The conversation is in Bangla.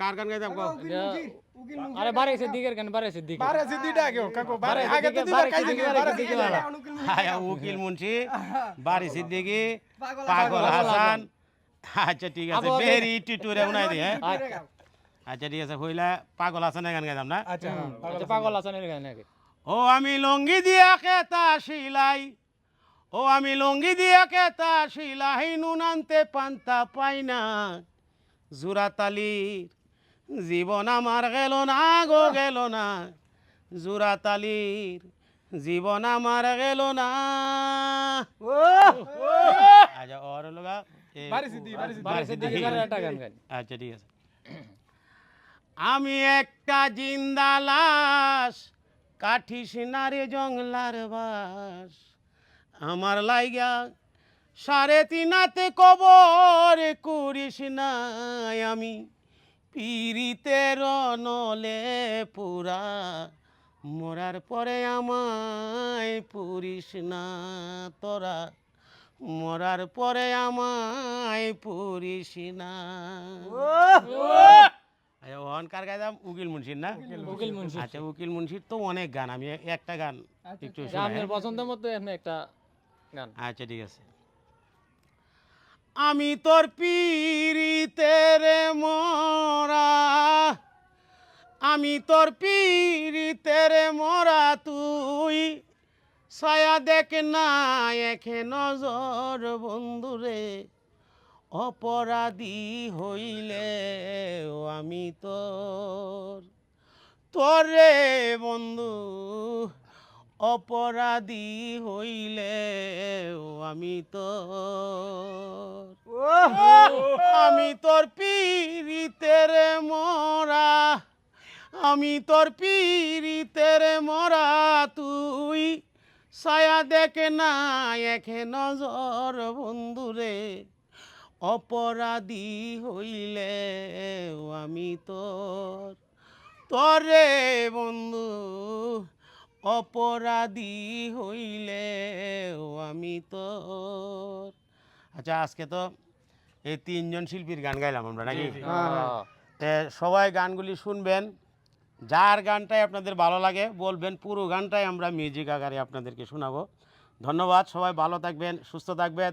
কার গান গাইতাম কও আরে বারে সিদ্দিকের গান বারে সিদ্দিক বারে সিদ্দিটা আগে কাকু বারে বারে আগে তো সিদ্দিকে, বারে খাইছি বারে বারে সিদ্দিকে সিদ্দিকে হায় উকিল মুন্সি বাড়ি সিদ্দিকি পাগল হাসান। আচ্ছা ঠিক আছে ভেরি টিটুরে উনাই দিয়ে আচ্ছা। আচ্ছা ঠিক আছে হইলা পাগল হাসানের গান গাইতাম না? আচ্ছা হ্যাঁ, আচ্ছা, পাগল হাসানের গান আগে। ও আমি লঙ্গি দিয়া কেতা শিলাই ও আমি লঙ্গি দিয়া কেতা শিলাই নুন আনতে পান্তা পাই না। জুরাতালির জীবন আমার গেল না গো গেল না। জুরাতালির জীবন আমার গেল না। আচ্ছা ওর লগা আচ্ছা ঠিক আছে। আমি একটা জিন্দা লাশ কাঠিস না রে জংলার বাস। আমার লাইগা সাড়ে তিনাতে কবর করিস নাই আমি। পিরিতের নলে পুরা মরার পরে আমায় পুরিস না তোরা। মরার পরে আমায় পুরিস না। আচ্ছা ওহন কার গাইতাম উকিল মুন্সির না? উকিল মুন্সি আচ্ছা উকিল মুন্সির তো অনেক গান আমি একটা গান একটু যা শোনাই, আপনার হ্যাঁ? পছন্দ মতো একটা গান। আচ্ছা ঠিক আছে। আমি তোর পিরিতের মরা। আমি তোর পিরিতের মরা তুই। ছায়া দেখ না এখে নজর বন্ধুরে অপরাধী হইলে আমি তোর। তোরে বন্ধু, অপরাধী হইলে আমি তোর। আমি তোর পীড়িতের মরা, আমি তোর পীড়িতের মরা, তুই ছায়া দেখে না এখে নজর বন্ধুরে অপরাধী হইলে আমি তোর, তরে বন্ধু, অপরাধী হইলে আমি তোর। আচ্ছা আজকে তো এই তিনজন শিল্পীর গান গাইলাম আমরা নাকি? হ্যাঁ। সবাই গানগুলি শুনবেন। যার গানটাই আপনাদের ভালো লাগে বলবেন পুরো গানটাই আমরা মিউজিক আকারে আপনাদেরকে শোনাবো। ধন্যবাদ সবাই ভালো থাকবেন সুস্থ থাকবেন।